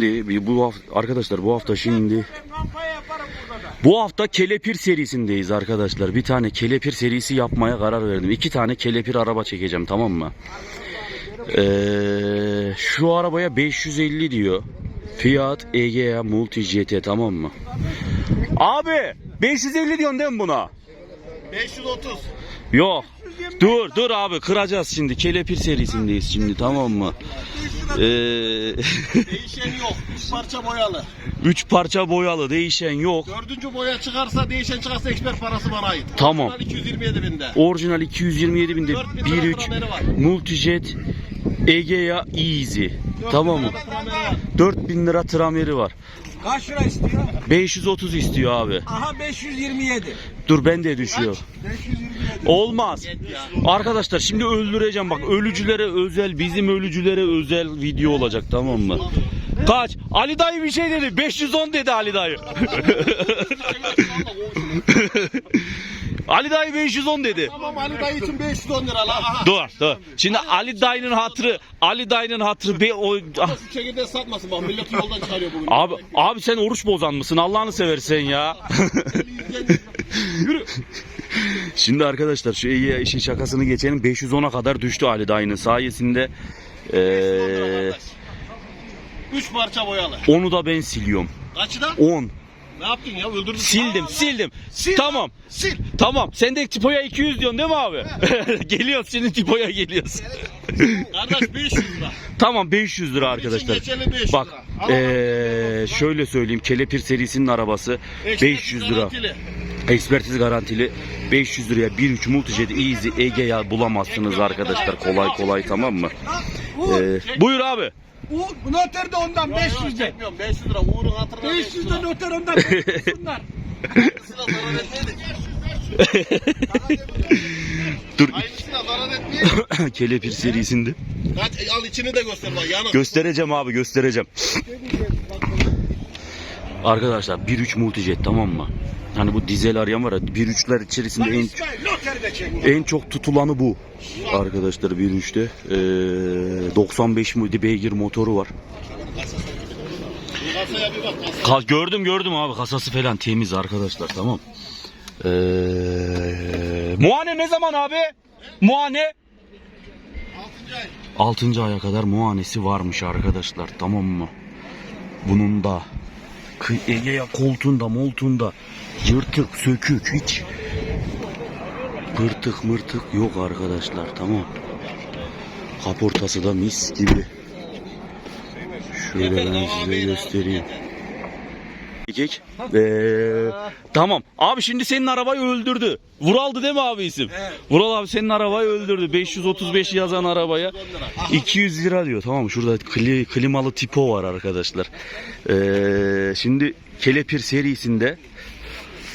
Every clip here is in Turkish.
Şimdi bu hafta, arkadaşlar bu hafta şimdi bu hafta kelepir serisindeyiz arkadaşlar. Bir tane kelepir serisi yapmaya karar verdim. İki tane kelepir araba çekeceğim tamam mı? Ee, şu arabaya 550 diyor. Fiat Egea Multi GT tamam mı? Abi 550 diyorsun değil mi buna? 530. Yok. Dur dur abi kıracağız şimdi. Kelepir serisindeyiz şimdi tamam mı? Ee, Değişen yok. Üç parça boyalı. üç parça boyalı değişen yok. Dördüncü boya çıkarsa değişen çıkarsa eksper parası bana ait. Tamam. Orijinal 227 binde. Orijinal 227 binde 4000 lira 1.3 trameri var. Multijet Egea Easy. Tamam mı? lira trameri var. 4000 lira trameri var. Kaç lira istiyor? 530 istiyor abi. Aha 527. Dur ben de düşüyor. 527. Olmaz. Arkadaşlar şimdi öldüreceğim bak ölücülere özel bizim ölücülere özel video olacak tamam mı? Kaç? Ali dayı bir şey dedi. 510 dedi Ali dayı. Ali dayı 510 dedi. Tamam Ali dayı için 510 lira la. Aha. Dur dur. Şimdi Ali dayının hatırı Ali dayının hatırı be o. Şu çekirdeği satmasın bak milleti yoldan çıkarıyor bugün. Abi abi sen oruç bozan mısın? Allah'ını seversen ya. Yürü. Şimdi arkadaşlar şu iyi işin şakasını geçelim. 510'a kadar düştü Ali dayının sayesinde. Ee, Üç parça boyalı. onu da ben siliyorum. Kaçı da? 10. Ne yaptın ya? Öldürdün. Sildim, Aa, sildim. Sil Tamam. Sil. Tamam. Sen de tipoya 200 diyorsun değil mi abi? geliyoruz şimdi tipoya geliyoruz. Kardeş 500 lira. tamam 500 lira arkadaşlar. Geçeli 500 Bak lira. Al ee, şöyle söyleyeyim Kelepir serisinin arabası 500 lira. Garantili. Ekspertiz garantili 500 liraya 1.3 Multijet Easy Egea bulamazsınız arkadaşlar kolay kolay tamam mı? Ee, buyur abi. Uğur, noter de ondan Yok, yok, 500 de. çekmiyorum. 500 lira. Uğur'un hatırına 500 de noter ondan 500 bunlar. Aynısına zarar etmeyelim. Dur Aynısına zarar etmeyelim. Kelepir serisinde. Kaç, al içini de göster bak yanık. Göstereceğim abi göstereceğim. Arkadaşlar 1.3 Multijet tamam mı? Hani bu dizel arayan var ya 1.3'ler içerisinde en en çok tutulanı bu. Arkadaşlar 1.3'te ee, 95 muydu beygir motoru var. Ka- gördüm gördüm abi kasası falan temiz arkadaşlar tamam. Ee, muane ne zaman abi? Muane? 6. ay. 6. aya kadar muanesi varmış arkadaşlar tamam mı? Bunun da Ege'ye koltuğunda moltuğunda yırtık sökük hiç pırtık mırtık yok arkadaşlar tamam. Kaportası da mis gibi. Şöyle ben size göstereyim. Kek. Ee, tamam. Abi şimdi senin arabayı öldürdü. Vuraldı değil mi abi isim? Vural abi senin arabayı öldürdü. 535 yazan arabaya 200 lira diyor. Tamam şurada kli, klimalı tipo var arkadaşlar. Ee, şimdi Kelepir serisinde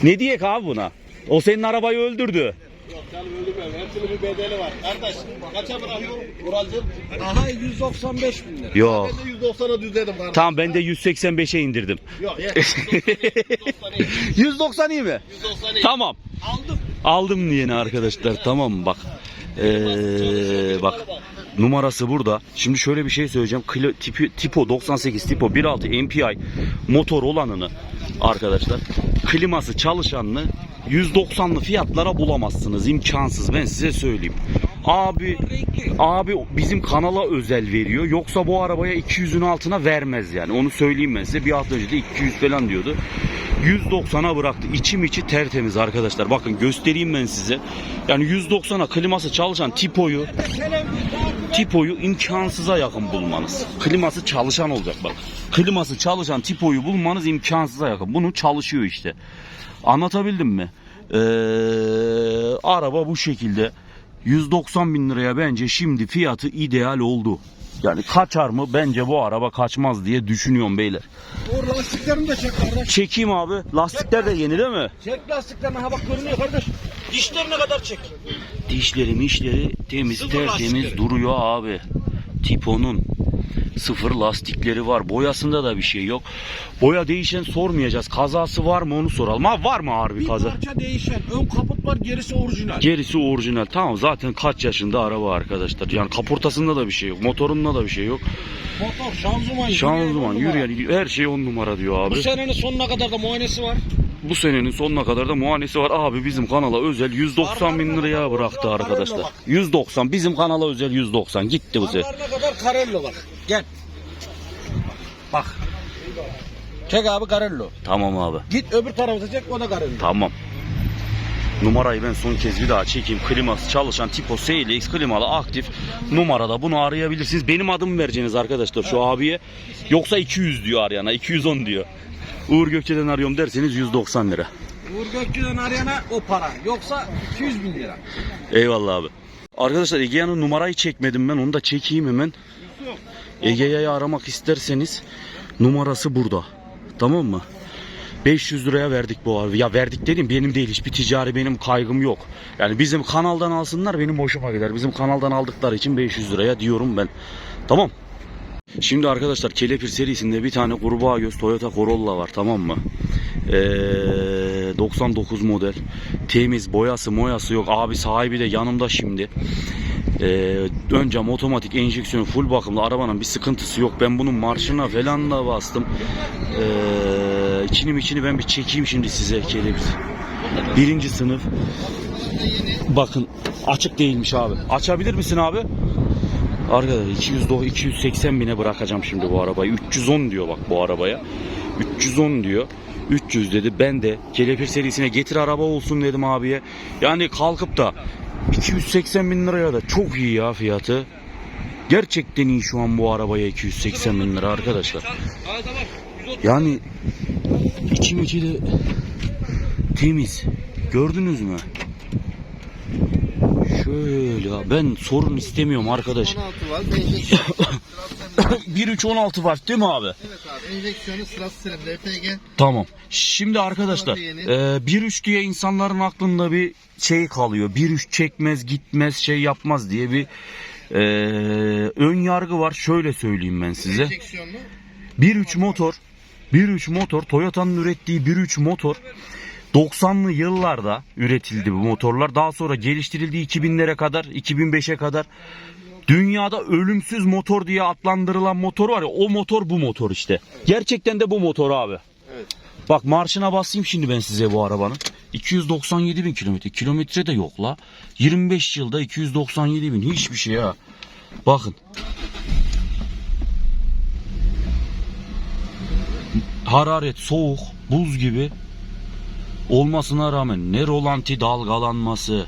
ne diyek abi buna? O senin arabayı öldürdü. Yok canım öldürmüyorum. Hepsinin bir bedeli var. Kardeş kaça bırakıyorum Uralcığım? Aha 195 bin lira. Yok. Ben de 190'a düzledim kardeş. Tamam ben de 185'e indirdim. Yok ye. 190 iyi. 190 iyi mi? 190 iyi. Tamam. Aldım. Aldım yeni arkadaşlar tamam bak. Ee, bak numarası burada. Şimdi şöyle bir şey söyleyeceğim. Kilo, tipi, tipo 98 tipo 1.6 MPI motor olanını arkadaşlar kliması çalışanını 190'lı fiyatlara bulamazsınız. imkansız ben size söyleyeyim. Abi abi bizim kanala özel veriyor. Yoksa bu arabaya 200'ün altına vermez yani. Onu söyleyeyim ben size. Bir hafta önce de 200 falan diyordu. 190'a bıraktı. İçim içi tertemiz arkadaşlar. Bakın göstereyim ben size. Yani 190'a kliması çalışan tipoyu tipoyu imkansıza yakın bulmanız. Kliması çalışan olacak bak. Kliması çalışan tipoyu bulmanız imkansıza yakın. Bunu çalışıyor işte. Anlatabildim mi? Ee, araba bu şekilde. 190 bin liraya bence şimdi fiyatı ideal oldu. Yani kaçar mı? Bence bu araba kaçmaz diye düşünüyorum beyler. Uğur lastiklerini de çek kardeş. Çekeyim abi. Lastikler de yeni değil mi? Çek lastiklerini ha bak görünüyor kardeş. Dişlerine kadar çek. Dişleri mişleri temiz Sıfır tertemiz lastikleri. duruyor abi. Tiponun. Sıfır lastikleri var. Boyasında da bir şey yok. Boya değişen sormayacağız. Kazası var mı onu soralım. Ha var mı harbi Bir kaza? parça değişen. Ön kaput var gerisi orijinal. Gerisi orijinal. Tamam zaten kaç yaşında araba arkadaşlar. Yani kaportasında da bir şey yok. Motorunda da bir şey yok. Motor, şanzıman, Şanzıman, yürüyen yürüyen her şey on numara diyor Bu abi. senenin sonuna kadar da muayenesi var. Bu senenin sonuna kadar da muayenesi var. Abi bizim kanala özel 190 bin liraya bıraktı arkadaşlar. 190 bizim kanala özel 190 gitti bu sefer. Kadar Carello var. Gel. Bak. Çek abi Carello. Tamam abi. Git öbür tarafa çek o da Carello. Tamam. Numarayı ben son kez bir daha çekeyim. Kliması çalışan Tipo SLX klimalı aktif numarada bunu arayabilirsiniz. Benim adımı vereceğiniz arkadaşlar şu abiye. Yoksa 200 diyor arayana 210 diyor. Uğur Gökçe'den arıyorum derseniz 190 lira. Uğur Gökçe'den arayana o para. Yoksa 200 bin lira. Eyvallah abi. Arkadaşlar Egea'nın numarayı çekmedim ben onu da çekeyim hemen. Egea'yı aramak isterseniz numarası burada. Tamam mı? 500 liraya verdik bu abi. Ya verdik dedim benim değil hiçbir ticari benim kaygım yok. Yani bizim kanaldan alsınlar benim hoşuma gider. Bizim kanaldan aldıkları için 500 liraya diyorum ben. Tamam. Şimdi arkadaşlar Kelepir serisinde bir tane kurbağa göz Toyota Corolla var tamam mı? Ee, 99 model. Temiz boyası moyası yok. Abi sahibi de yanımda şimdi. Ee, ön cam otomatik enjeksiyon full bakımlı arabanın bir sıkıntısı yok. Ben bunun marşına falan da bastım. Ee, içini içini ben bir çekeyim şimdi size kelepir. Birinci sınıf. Bakın açık değilmiş abi. Açabilir misin abi? Arkadaşlar 200 do- 280 bine bırakacağım şimdi bu arabayı. 310 diyor bak bu arabaya. 310 diyor. 300 dedi. Ben de kelepir serisine getir araba olsun dedim abiye. Yani kalkıp da 280 bin liraya da çok iyi ya fiyatı. Gerçekten iyi şu an bu arabaya 280 bin lira arkadaşlar. Yani içim içi de temiz. Gördünüz mü? Şöyle ben sorun istemiyorum arkadaş. 16 var. Enjeksiyon 1316 var değil mi abi? evet abi. Enjeksiyonu sırası sıra LPG. Tamam. Şimdi arkadaşlar e, 1.3 diye insanların aklında bir şey kalıyor. 1.3 çekmez gitmez şey yapmaz diye bir e, ön yargı var. Şöyle söyleyeyim ben size. Enjeksiyonlu. 1.3 motor 1.3 motor Toyota'nın ürettiği 1.3 motor 90'lı yıllarda üretildi bu motorlar. Daha sonra geliştirildi 2000'lere kadar, 2005'e kadar. Dünyada ölümsüz motor diye adlandırılan motor var ya o motor bu motor işte. Gerçekten de bu motor abi. Bak marşına basayım şimdi ben size bu arabanın. 297 bin kilometre. Kilometre de yok la. 25 yılda 297 bin. Hiçbir şey ha. Bakın. hararet soğuk buz gibi olmasına rağmen ne rolanti dalgalanması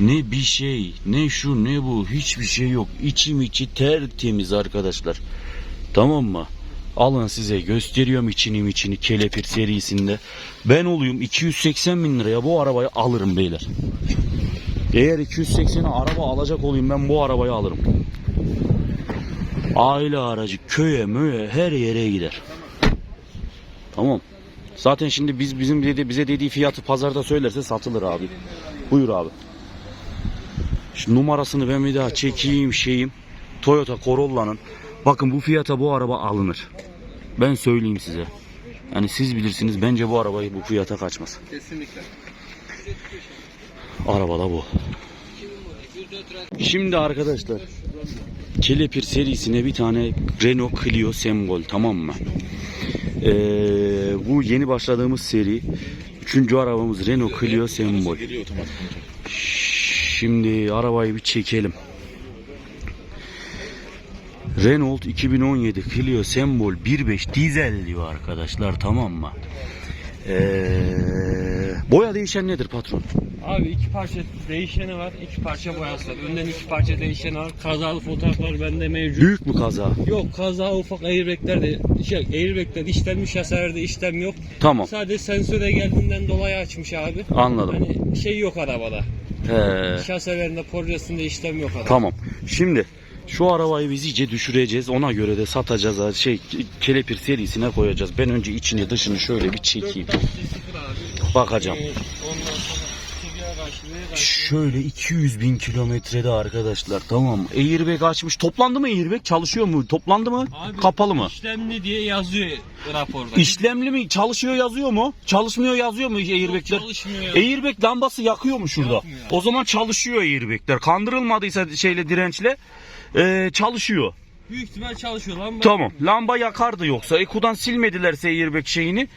ne bir şey ne şu ne bu hiçbir şey yok. İçim içi tertemiz arkadaşlar. Tamam mı? Alın size gösteriyorum içini içini kelepir serisinde. Ben olayım 280 bin liraya bu arabayı alırım beyler. Eğer 280'e araba alacak olayım ben bu arabayı alırım. Aile aracı köye möye her yere gider. Tamam. Zaten şimdi biz bizim dedi, bize dediği fiyatı pazarda söylerse satılır abi. Buyur abi. Şu numarasını ben bir daha çekeyim şeyim. Toyota Corolla'nın. Bakın bu fiyata bu araba alınır. Ben söyleyeyim size. Yani siz bilirsiniz bence bu arabayı bu fiyata kaçmaz. Kesinlikle. Araba da bu. Şimdi arkadaşlar Kelepir serisine bir tane Renault Clio Semgol tamam mı? Ee, bu yeni başladığımız seri üçüncü arabamız Renault Clio Semgol. Şimdi arabayı bir çekelim. Renault 2017 Clio Sembol 1.5 dizel diyor arkadaşlar tamam mı? Ee, boya değişen nedir patron? Abi iki parça değişeni var, iki parça boyası var. Önden iki parça değişeni var. Kazalı fotoğraflar bende mevcut. Büyük mü kaza? Yok kaza ufak airbagler de şey airbagler işlenmiş şaselerde işlem yok. Tamam Sadece sensöre geldiğinden dolayı açmış abi. anladım. Hani şey yok arabada. He, Şaselerinde projesinde işlem yok arabada. tamam. Şimdi şu arabayı biz iyice düşüreceğiz. Ona göre de satacağız. Şey kelepir serisine koyacağız. Ben önce içini dışını şöyle bir çekeyim. Bakacağım. Ee, Ondan sonra. Şöyle 200 bin kilometrede arkadaşlar tamam mı? Airbag açmış. Toplandı mı airbag? Çalışıyor mu? Toplandı mı? Abi, Kapalı mı? İşlemli diye yazıyor raporda. İşlemli mi? Çalışıyor yazıyor mu? Çalışmıyor yazıyor mu airbagler? Çalışmıyor ya. Airbag lambası yakıyor mu şurada? Yakmıyor. O zaman çalışıyor airbagler. Kandırılmadıysa şeyle dirençle e, çalışıyor. Büyük ihtimal çalışıyor lan. Tamam. Lamba yakardı yoksa. Eku'dan silmedilerse airbag şeyini.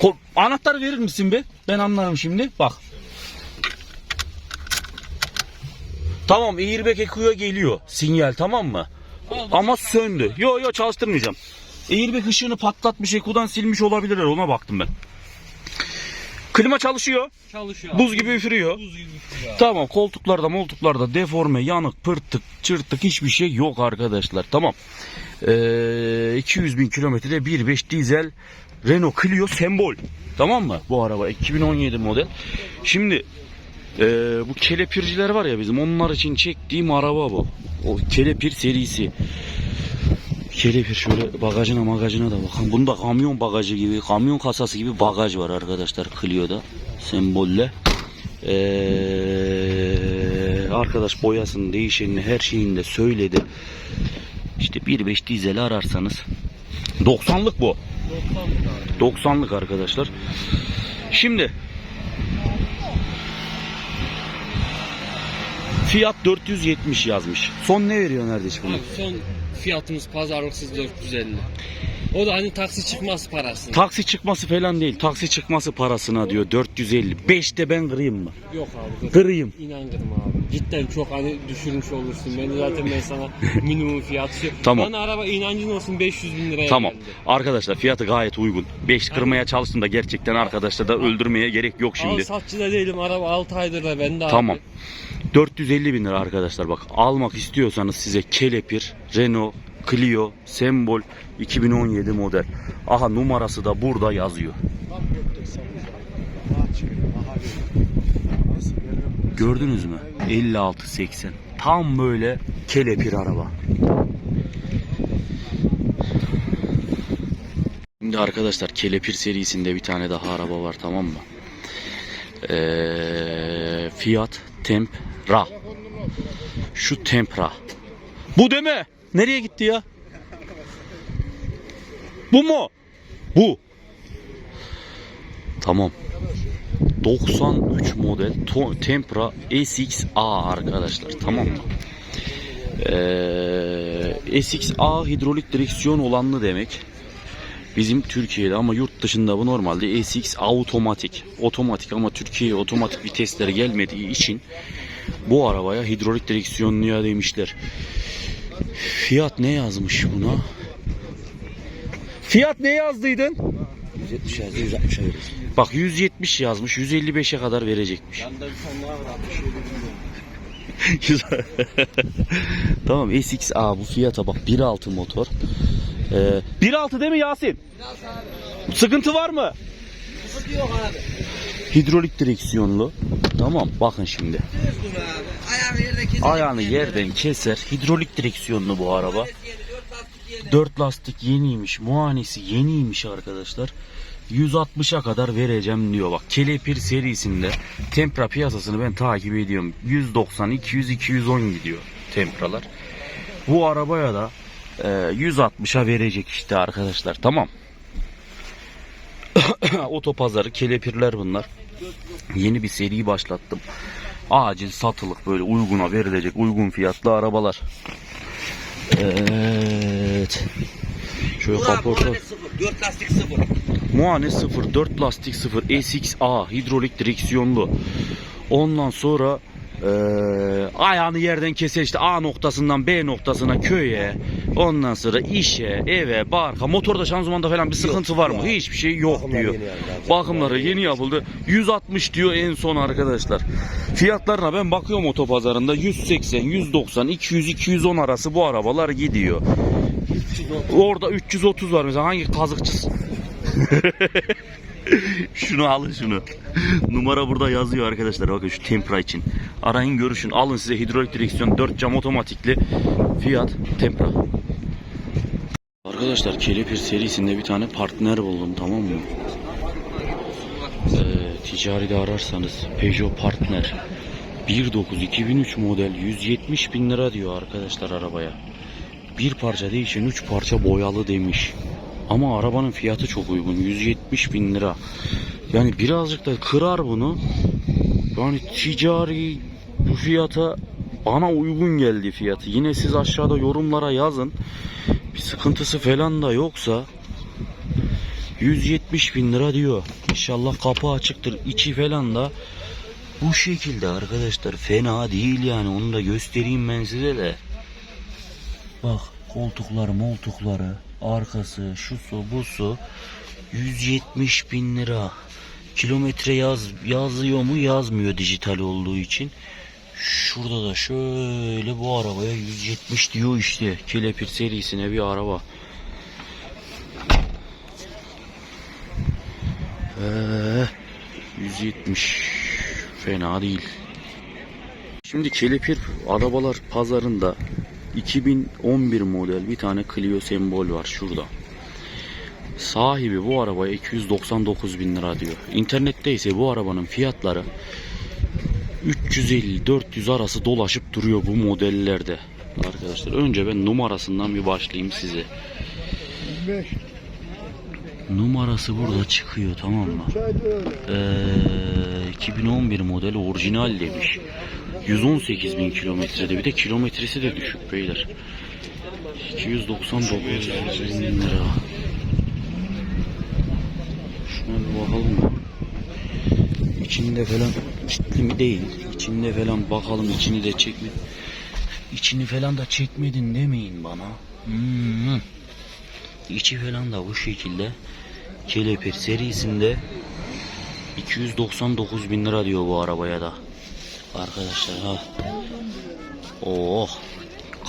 Ko- Anahtarı verir misin be? Ben anlarım şimdi. Bak. Tamam airbag Eku'ya geliyor. Sinyal tamam mı? Ama söndü. Yo yo çalıştırmayacağım. Airbag ışığını patlatmış Eku'dan silmiş olabilirler. Ona baktım ben. Klima çalışıyor. Çalışıyor. Buz abi. gibi üfürüyor. Buz gibi üfürüyor. Tamam koltuklarda moltuklarda deforme, yanık, pırtık, çırtık hiçbir şey yok arkadaşlar. Tamam. Ee, 200 bin kilometrede 1.5 dizel Renault Clio sembol. Tamam mı? Bu araba 2017 model. Şimdi ee, bu kelepirciler var ya bizim onlar için çektiğim araba bu. O kelepir serisi. Kelepir şöyle bagajına magajına da bakın. Bunda kamyon bagajı gibi, kamyon kasası gibi bagaj var arkadaşlar Clio'da. Sembolle. Ee, arkadaş boyasını, değişenini, her şeyini de söyledi. İşte 1.5 dizeli ararsanız 90'lık bu. 90'lık arkadaşlar. Şimdi fiyat 470 yazmış. Son ne veriyor neredeyse bunu? Abi son fiyatımız pazarlıksız 450. O da hani taksi çıkmaz parası. Taksi çıkması falan değil. Taksi çıkması parasına diyor 450. 5'te ben kırayım mı? Yok abi. Kırayım. İnan kırma abi. Cidden çok hani düşürmüş olursun. Ben de zaten ben sana minimum fiyatı şey- Tamam. Bana araba inancın olsun 500 bin liraya Tamam. geldi. Arkadaşlar fiyatı gayet uygun. 5 kırmaya çalıştım da gerçekten arkadaşlar da öldürmeye gerek yok Al şimdi. satçı da değilim. Araba 6 aydır da bende abi. Tamam. 450 bin lira arkadaşlar bak almak istiyorsanız size Kelepir, Renault, Clio, Sembol 2017 model. Aha numarası da burada yazıyor. Gördünüz mü? 5680. Tam böyle kelepir araba. Şimdi arkadaşlar Kelepir serisinde bir tane daha araba var tamam mı? Ee, Fiat Tempra. Şu Tempra. Bu deme. Nereye gitti ya? Bu mu? Bu. Tamam. 93 model Tempra SXA arkadaşlar tamam mı? Ee, SXA hidrolik direksiyon olanlı demek. Bizim Türkiye'de ama yurt dışında bu normalde SX otomatik. Otomatik ama Türkiye'ye otomatik vitesleri gelmediği için bu arabaya hidrolik direksiyonluya demişler. Fiyat ne yazmış buna? Fiyat ne yazdıydın? 170 yazdı 160'a veririz. Bak 170 yazmış 155'e kadar verecekmiş. Güzel. tamam SXA bu fiyata bak 1.6 motor. Ee, 1.6 değil mi Yasin? Sıkıntı var mı? Sıkıntı yok abi. Hidrolik direksiyonlu. Tamam bakın şimdi. Ayağını yerden keser. Hidrolik direksiyonlu bu araba. 4 lastik yeniymiş. Muayenesi yeniymiş arkadaşlar. 160'a kadar vereceğim diyor. Bak Kelepir serisinde Tempra piyasasını ben takip ediyorum. 190, 200, 210 gidiyor Tempralar. Bu arabaya da e, 160'a verecek işte arkadaşlar. Tamam. Otopazarı kelepirler bunlar. Yeni bir seri başlattım. Acil satılık böyle uyguna verilecek uygun fiyatlı arabalar. Evet. Şöyle kaporta. orada 0. 4 lastik 0. Muane 0, 4 lastik 0, SXA hidrolik direksiyonlu. Ondan sonra eee, ayağını yerden keser işte A noktasından B noktasına köye. Ondan sonra işe, eve, barka, motorda şanzımanda falan bir sıkıntı var mı? Hiçbir şey yok Bakımlar diyor. yeni. Bakımları yeni yapıldı. 160 diyor en son arkadaşlar. Fiyatlarına ben bakıyorum otopazarında 180, 190, 200, 210 arası bu arabalar gidiyor. Orada 330 var mesela hangi kazıkçısı? şunu alın şunu. Numara burada yazıyor arkadaşlar. Bakın şu Tempra için. Arayın görüşün. Alın size hidrolik direksiyon 4 cam otomatikli Fiat Tempra. Arkadaşlar Kelepir serisinde bir tane partner buldum tamam mı? Ee, ticari de ararsanız Peugeot partner 1.9 2003 model 170 bin lira diyor arkadaşlar arabaya. Bir parça değişen 3 parça boyalı demiş. Ama arabanın fiyatı çok uygun 170 bin lira. Yani birazcık da kırar bunu. Yani ticari bu fiyata bana uygun geldi fiyatı. Yine siz aşağıda yorumlara yazın. Bir sıkıntısı falan da yoksa 170 bin lira diyor. İnşallah kapı açıktır. içi falan da bu şekilde arkadaşlar. Fena değil yani. Onu da göstereyim ben size de. Bak koltukları moltukları arkası şu su bu su 170 bin lira. Kilometre yaz yazıyor mu yazmıyor dijital olduğu için. Şurada da şöyle bu arabaya 170 diyor işte. Kelepir serisine bir araba. Ee, 170 fena değil. Şimdi Kelepir arabalar pazarında 2011 model bir tane Clio sembol var şurada. Sahibi bu arabaya 299 bin lira diyor. İnternette ise bu arabanın fiyatları 350-400 arası dolaşıp duruyor bu modellerde. Arkadaşlar önce ben numarasından bir başlayayım size. Numarası burada çıkıyor tamam mı? Ee, 2011 model orijinal demiş. 118 bin kilometrede bir de kilometresi de düşük beyler. 299 bin lira. Şuna bir bakalım mı? İçinde falan kilitli mi değil. İçinde falan bakalım içini de çekme. İçini falan da çekmedin demeyin bana. Hmm. İçi falan da bu şekilde. Kelepir serisinde 299 bin lira diyor bu arabaya da. Arkadaşlar ha. Oh.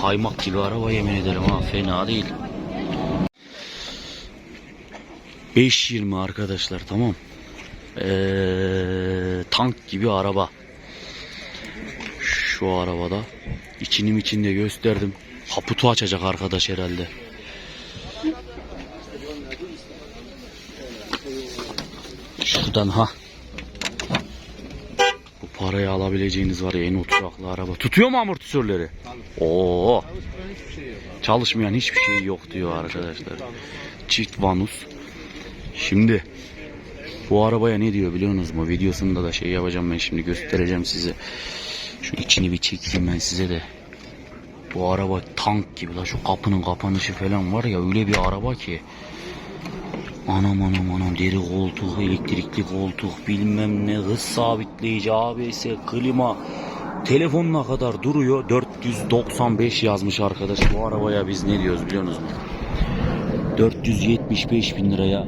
Kaymak gibi araba yemin ederim ha. Fena değil. 520 arkadaşlar tamam. Ee, tank gibi araba. Şu arabada. İçini içinde gösterdim. Kaputu açacak arkadaş herhalde. Şuradan ha. Bu parayı alabileceğiniz var ya en oturaklı araba. Tutuyor mu amortisörleri? Oo. Çalışmayan hiçbir şey yok diyor arkadaşlar. Çift vanus. Şimdi bu arabaya ne diyor biliyorsunuz mu? Videosunda da şey yapacağım ben şimdi göstereceğim size. Şu içini bir çekeyim ben size de. Bu araba tank gibi la şu kapının kapanışı falan var ya öyle bir araba ki. Anam anam anam deri koltuk, elektrikli koltuk, bilmem ne, hız sabitleyici, ABS, klima, telefonuna kadar duruyor. 495 yazmış arkadaş. Bu arabaya biz ne diyoruz biliyor musunuz? 475 bin liraya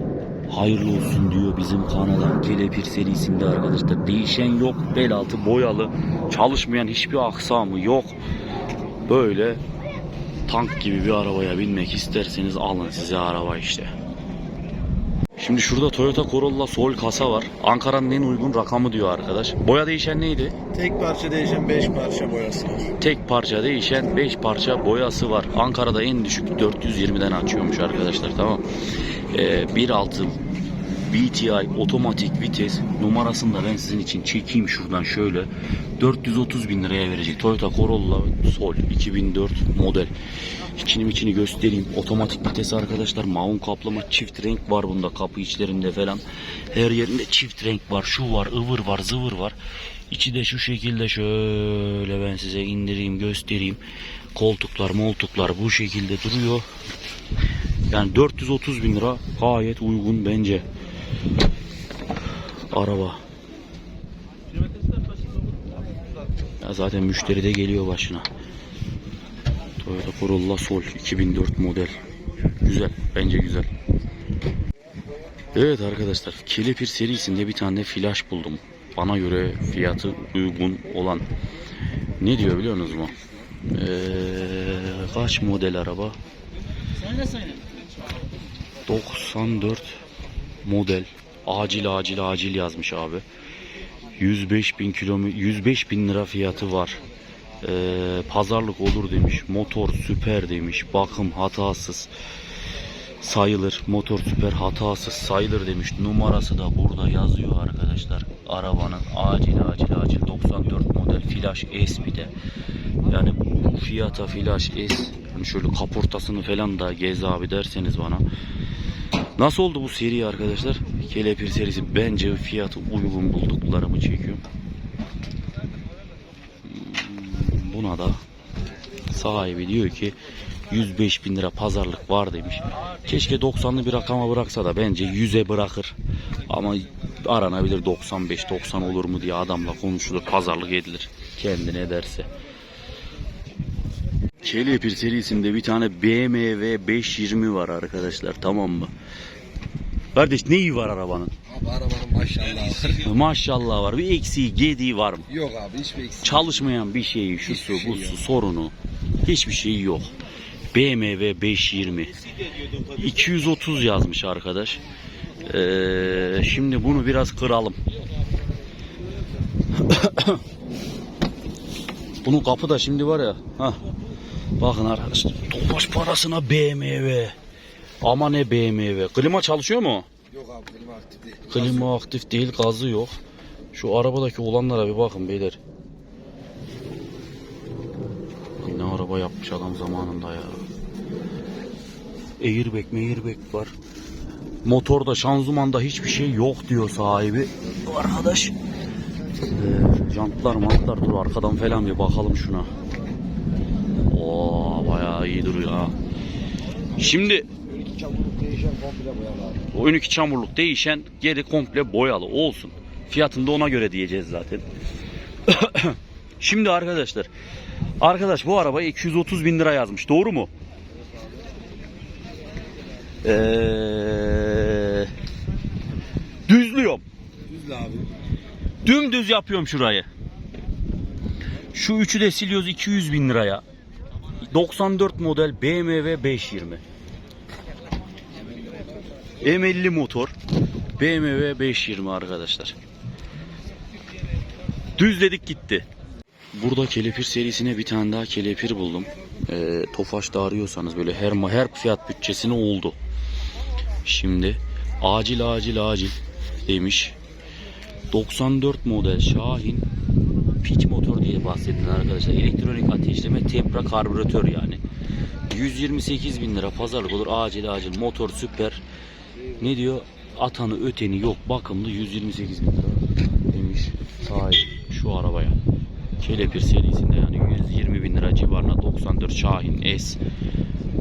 hayırlı olsun diyor bizim kanala. Kelepir serisinde arkadaşlar. Değişen yok, bel altı boyalı, çalışmayan hiçbir aksamı yok. Böyle tank gibi bir arabaya binmek isterseniz alın size araba işte. Şimdi şurada Toyota Corolla Sol kasa var. Ankara'nın en uygun rakamı diyor arkadaş. Boya değişen neydi? Tek parça değişen 5 parça boyası var. Tek parça değişen 5 parça boyası var. Ankara'da en düşük 420'den açıyormuş arkadaşlar tamam. Ee, 1.6 BTI otomatik vites numarasını da ben sizin için çekeyim şuradan şöyle. 430 bin liraya verecek. Toyota Corolla Sol 2004 model. İçini içini göstereyim. Otomatik vites arkadaşlar. Maun kaplama çift renk var bunda kapı içlerinde falan. Her yerinde çift renk var. Şu var, ıvır var, zıvır var. İçi de şu şekilde şöyle ben size indireyim, göstereyim. Koltuklar, moltuklar bu şekilde duruyor. Yani 430 bin lira gayet uygun bence. Araba. Ya zaten müşteri de geliyor başına. Toyota Corolla Sol 2004 model. Güzel. Bence güzel. Evet arkadaşlar. Kelepir serisinde bir tane flash buldum. Bana göre fiyatı uygun olan. Ne diyor biliyor musunuz mu? Ee, kaç model araba? 94 model. Acil acil acil yazmış abi. 105 bin kilometre 105 bin lira fiyatı var. Ee, pazarlık olur demiş. Motor süper demiş. Bakım hatasız sayılır. Motor süper hatasız sayılır demiş. Numarası da burada yazıyor arkadaşlar. Arabanın acil acil acil acil 94 model Flash S bir de. Yani bu fiyata Flash S hani şöyle kaportasını falan da gez abi derseniz bana. Nasıl oldu bu seri arkadaşlar? Kelepir serisi bence fiyatı uygun bulduklarımı çekiyorum. Hmm, Buna da sahibi diyor ki 105 bin lira pazarlık var demiş. Keşke 90'lı bir rakama bıraksa da bence 100'e bırakır. Ama aranabilir 95-90 olur mu diye adamla konuşulur, pazarlık edilir. Kendine derse. Kelepir serisinde bir tane BMW 520 var arkadaşlar tamam mı? Kardeş neyi var arabanın? Abi arabanın maşallah var. Maşallah var. Bir eksiği, gediği var mı? Yok abi hiçbir eksik. Çalışmayan bir şeyi, şu su, bu şey su, sorunu. Hiçbir şeyi yok. BMW 520. 230 yazmış arkadaş. Ee, şimdi bunu biraz kıralım. Bunun kapı da şimdi var ya. Hah. Bakın arkadaşlar. Topaş parasına BMW. Ama ne BMW. Klima çalışıyor mu? Yok abi benim aktif değil. Klima aktif değil, gazı yok. Şu arabadaki olanlara bir bakın beyler. Ne araba yapmış adam zamanında ya. Airbag, airbag var. Motorda, şanzımanda hiçbir şey yok diyor sahibi. Arkadaş. Ee, jantlar, mantlar dur arkadan falan bir bakalım şuna. Oo, bayağı iyi duruyor ha. Şimdi çamurluk değişen komple boyalı abi. o ön iki çamurluk değişen geri komple boyalı olsun. Fiyatını da ona göre diyeceğiz zaten. Şimdi arkadaşlar. Arkadaş bu arabaya 230 bin lira yazmış. Doğru mu? Ee, düzlüyorum. Düzle abi. Dümdüz yapıyorum şurayı. Şu üçü de siliyoruz 200 bin liraya. 94 model BMW 520. M50 motor. BMW 520 arkadaşlar. Düzledik gitti. Burada kelepir serisine bir tane daha kelepir buldum. Ee, Tofaş'ta arıyorsanız böyle her her fiyat bütçesine oldu. Şimdi acil acil acil demiş. 94 model Şahin piç motor diye bahsettiler arkadaşlar. Elektronik ateşleme tempra karbüratör yani. 128 bin lira pazarlık olur. Acil acil motor süper. Ne diyor? Atanı öteni yok. Bakımlı 128 bin lira demiş sahibi şu arabaya. Kelepir serisinde yani 120 bin lira civarına 94 Şahin S.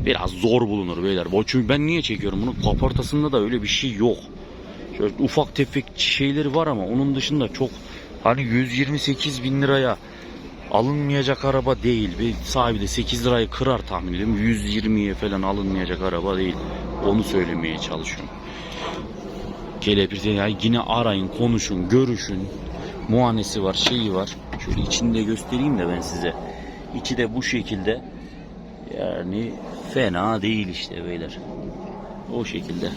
Biraz zor bulunur beyler. Çünkü ben niye çekiyorum bunu? Kaportasında da öyle bir şey yok. Şöyle ufak tefek şeyleri var ama onun dışında çok hani 128 bin liraya alınmayacak araba değil. Bir sahibi de 8 lirayı kırar tahmin ediyorum. 120'ye falan alınmayacak araba değil. Onu söylemeye çalışıyorum. Kelepir yani yine arayın, konuşun, görüşün. Muhanesi var, şeyi var. Şöyle içini de göstereyim de ben size. İçi de bu şekilde. Yani fena değil işte beyler. O şekilde.